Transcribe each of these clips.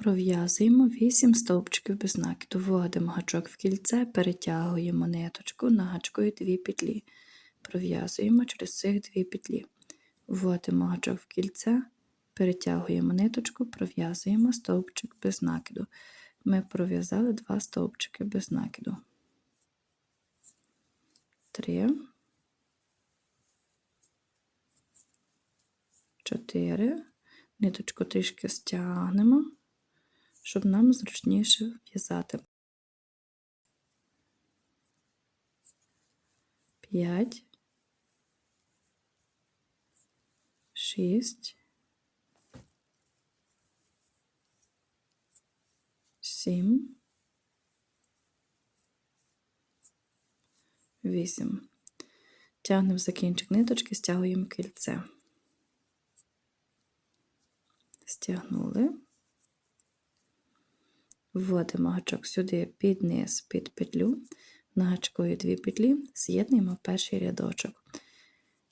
Пров'язуємо 8 стовпчиків без накиду. Вводимо гачок в кільце, перетягуємо ниточку, нагачкою 2 петлі. Пров'язуємо через цих 2 петлі. Вводимо гачок в кільце, перетягуємо ниточку, пров'язуємо стовпчик без накиду. Ми пров'язали 2 стовпчики без накиду. 3, 4, ниточку трішки стягнемо, щоб нам зручніше в'язати. 5, 6, 7, 8. Тягнемо за кінчик ниточки, стягуємо кільце. Стягнули. Вводимо гачок сюди під низ, під петлю, нагачкою дві петлі, з'єднуємо перший рядочок.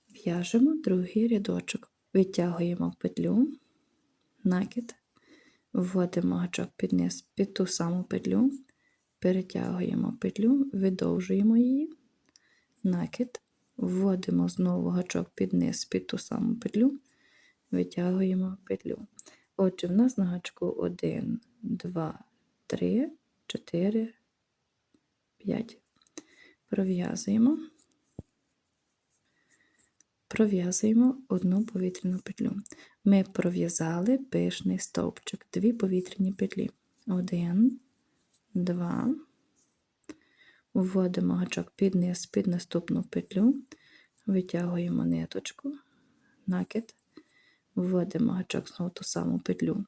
В'яжемо другий рядочок, відтягуємо петлю, накид, вводимо гачок під низ, під ту саму петлю, перетягуємо петлю, видовжуємо її, накид, вводимо знову гачок під низ, під ту саму петлю, витягуємо петлю. Отже, в нас на гачку 1, 2, 3, 4, 5. Пров'язуємо. Пров'язуємо одну повітряну петлю. Ми пров'язали пишний стовпчик, дві повітряні петлі. Один, два. Вводимо гачок під низ, під наступну петлю, витягуємо ниточку, накид, вводимо гачок знову ту саму петлю,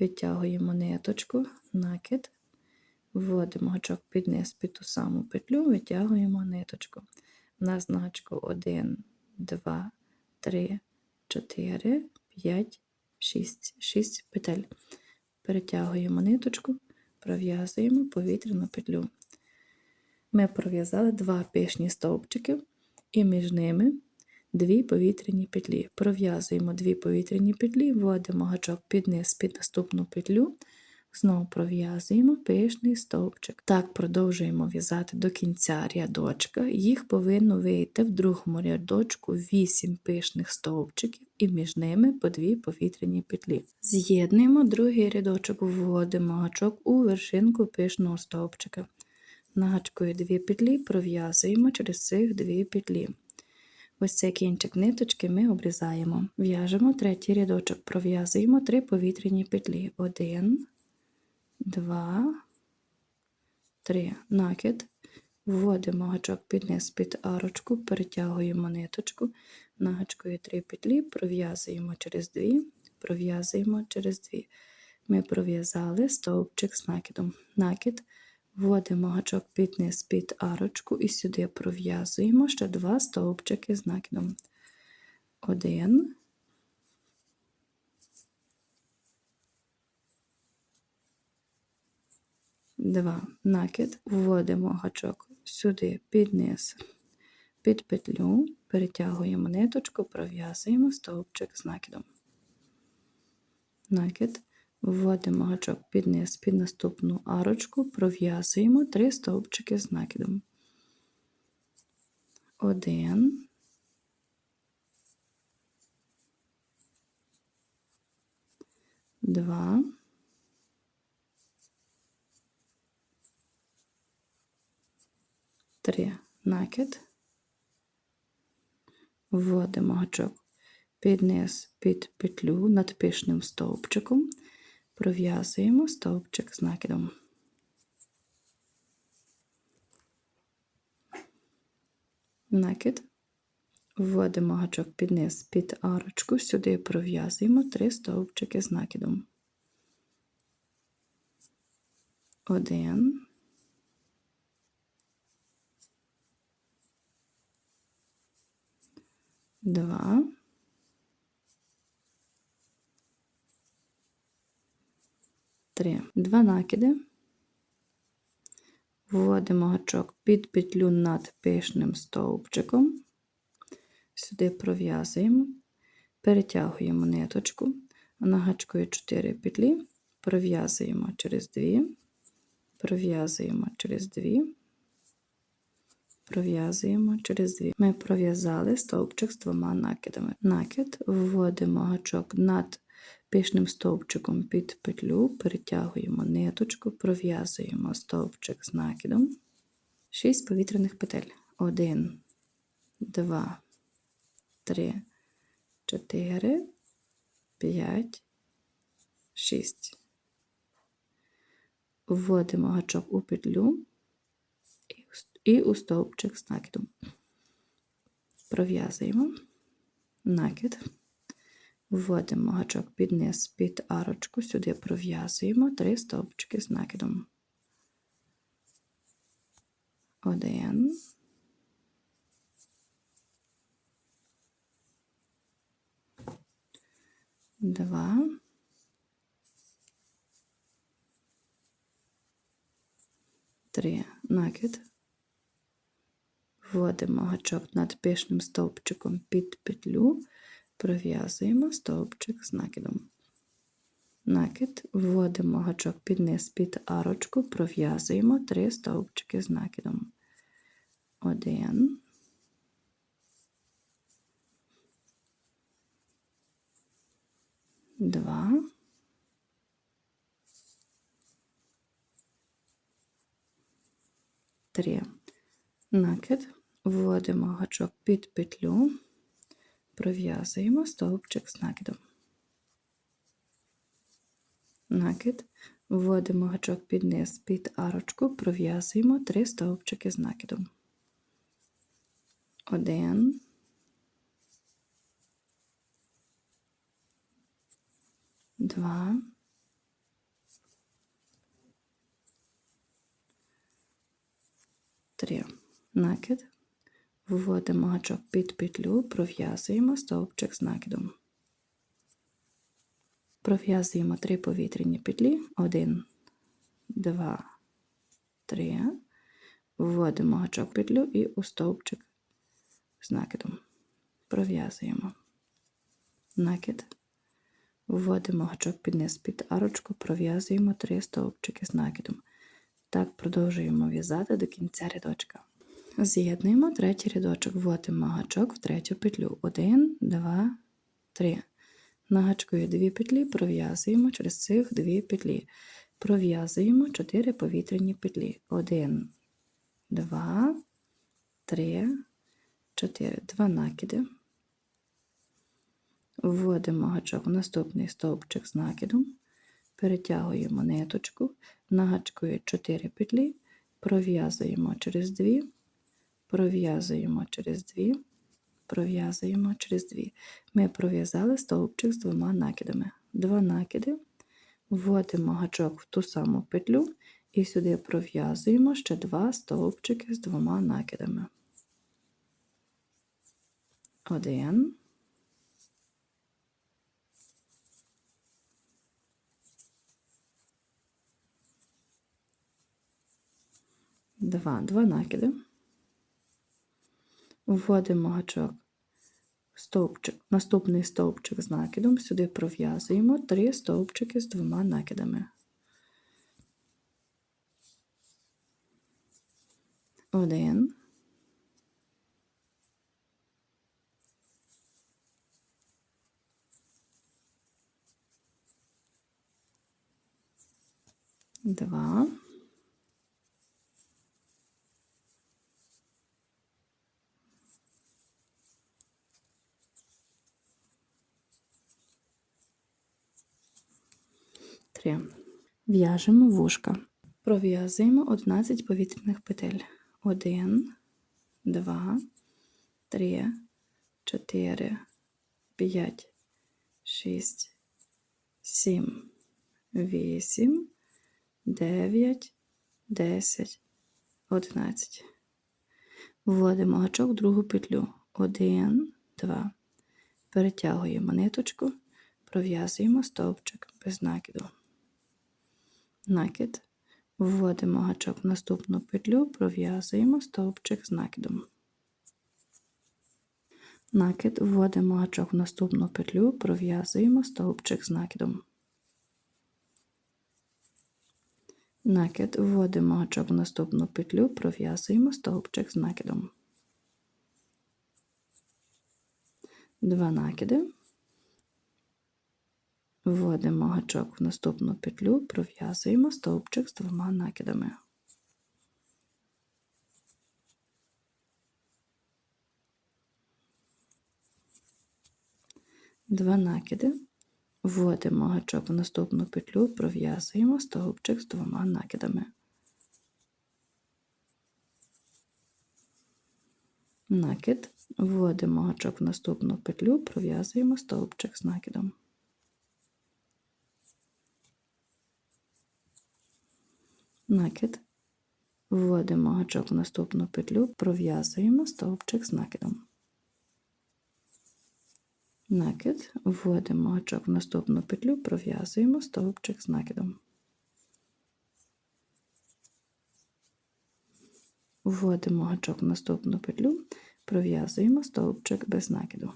Витягуємо ниточку, накид, вводимо гачок під низ під ту саму петлю, витягуємо ниточку. У нас на гачку 1, 2, 3, 4, 5, 6, 6 петель. Перетягуємо ниточку, пров'язуємо повітряну петлю. Ми пров'язали два пишні стовпчики, і між ними дві повітряні петлі. Пров'язуємо дві повітряні петлі, вводимо гачок під низ під наступну петлю, знову пров'язуємо пишний стовпчик. Так продовжуємо в'язати до кінця рядочка. Їх повинно вийти в другому рядочку 8 пишних стовпчиків і між ними по дві повітряні петлі. З'єднуємо другий рядочок, вводимо гачок у вершинку пишного стовпчика. Нагачкою дві петлі пров'язуємо через цих дві петлі. Ось цей кінчик ниточки ми обрізаємо. В'яжемо третій рядочок, пров'язуємо три повітряні петлі. Один, два, три. Накид. Вводимо гачок під низ під арочку, перетягуємо ниточку, нагачкою три петлі, пров'язуємо через дві, пров'язуємо через дві. Ми пров'язали стовпчик з накидом. Накид. Вводимо гачок під низ під арочку і сюди пров'язуємо ще два стовпчики з накидом. Один. Два. Накид. Вводимо гачок сюди під низ, під петлю, перетягуємо ниточку, пров'язуємо стовпчик з накидом. Накид. Вводимо гачок під низ під наступну арочку, пров'язуємо три стовпчики з накидом. Один. Два. Три. Накид. Вводимо гачок під низ під петлю над пишним стовпчиком пров'язуємо стовпчик з накидом. Накид, вводимо гачок під низ під арочку, сюди пров'язуємо три стовпчики з накидом. Один. Два. 3. Два накиди. Вводимо гачок під петлю над пишним стовпчиком. Сюди пров'язуємо, перетягуємо ниточку, нагачкою 4 петлі, пров'язуємо через дві, пров'язуємо через дві, пров'язуємо через дві. Ми пров'язали стовпчик з двома накидами. Накид вводимо гачок над пишним стовпчиком під петлю, перетягуємо ниточку, пров'язуємо стовпчик з накидом. 6 повітряних петель. 1, 2, 3, 4, 5, 6. Вводимо гачок у петлю і у стовпчик з накидом. Пров'язуємо накид, вводимо гачок під низ під арочку, сюди пров'язуємо три стовпчики з накидом. Один. Два. Три. Накид. Вводимо гачок над пишним стовпчиком під петлю, пров'язуємо стовпчик з накидом. Накид, вводимо гачок під низ під арочку, пров'язуємо три стовпчики з накидом. Один. Два. Три. Накид. Вводимо гачок під петлю, пров'язуємо стовпчик з накидом. Накид, вводимо гачок під низ під арочку, пров'язуємо три стовпчики з накидом. Один, два, три. Накид. Вводимо гачок під петлю, пров'язуємо стовпчик з накидом. Пров'язуємо три повітряні петлі. Один, два, три. Вводимо гачок петлю і у стовпчик з накидом. Пров'язуємо накид. Вводимо гачок під низ під арочку, пров'язуємо три стовпчики з накидом. Так продовжуємо в'язати до кінця рядочка. З'єднуємо третій рядочок, вводимо гачок в третю петлю. Один, два, три. На гачку є дві петлі, пров'язуємо через цих дві петлі. Пров'язуємо чотири повітряні петлі. Один, два, три, чотири. Два накиди. Вводимо гачок в наступний стовпчик з накидом. Перетягуємо ниточку, на гачку є 4 петлі, пров'язуємо через дві пров'язуємо через дві, пров'язуємо через дві. Ми пров'язали стовпчик з двома накидами. Два накиди, вводимо гачок в ту саму петлю і сюди пров'язуємо ще два стовпчики з двома накидами. Один. Два, два накиди вводимо гачок стовпчик, наступний стовпчик з накидом, сюди пров'язуємо три стовпчики з двома накидами. Один. Два. Три. В'яжемо вушка. Пров'язуємо 11 повітряних петель. 1, 2, 3, 4, 5, 6, 7, 8, 9, 10, 11. Вводимо гачок в другу петлю. 1, 2. Перетягуємо ниточку, пров'язуємо стовпчик без накиду накид, вводимо гачок в наступну петлю, пров'язуємо стовпчик з накидом. Накид, вводимо гачок в наступну петлю, пров'язуємо стовпчик з накидом. Накид. Вводимо гачок в наступну петлю, пров'язуємо стовпчик з накидом. Два накиди. Вводимо гачок в наступну петлю, пров'язуємо стовпчик з двома накидами. Два накиди. Вводимо гачок в наступну петлю, пров'язуємо стовпчик з двома накидами. Накид. Вводимо гачок в наступну петлю, пров'язуємо стовпчик з накидом. Накид. Вводимо гачок в наступну петлю, пров'язуємо стовпчик з накидом. Накид. Вводимо гачок в наступну петлю, пров'язуємо стовпчик з накидом. Вводимо гачок в наступну петлю, пров'язуємо стовпчик без накиду.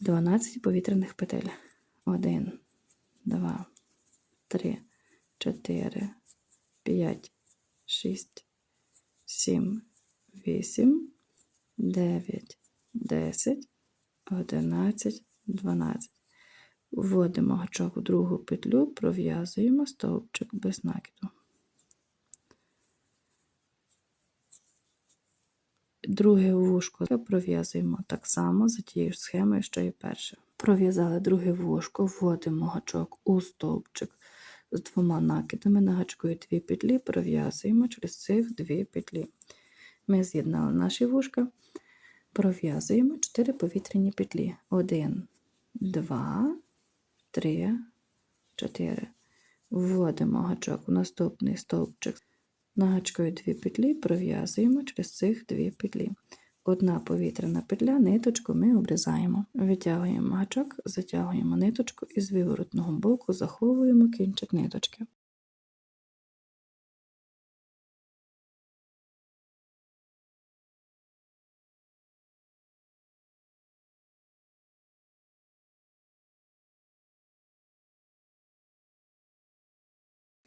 12 повітряних петель. 1, 2, 3, 4, 5, 6, 7, 8, 9, 10, 11, 12. Вводимо гачок у другу петлю, пров'язуємо стовпчик без накиду. Друге вушко пров'язуємо так само за тією ж схемою, що і перше. Пров'язали друге вушко, вводимо гачок у стовпчик з двома накидами, на гачку дві петлі, пров'язуємо через цих дві петлі. Ми з'єднали наші вушка, пров'язуємо 4 повітряні петлі. 1, 2, 3, 4. Вводимо гачок у наступний стовпчик. На гачкою дві петлі пров'язуємо через цих дві петлі. Одна повітряна петля, ниточку ми обрізаємо. Витягуємо гачок, затягуємо ниточку і з виворотного боку заховуємо кінчик ниточки.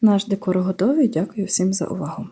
Наш декор готовий. Дякую всім за увагу!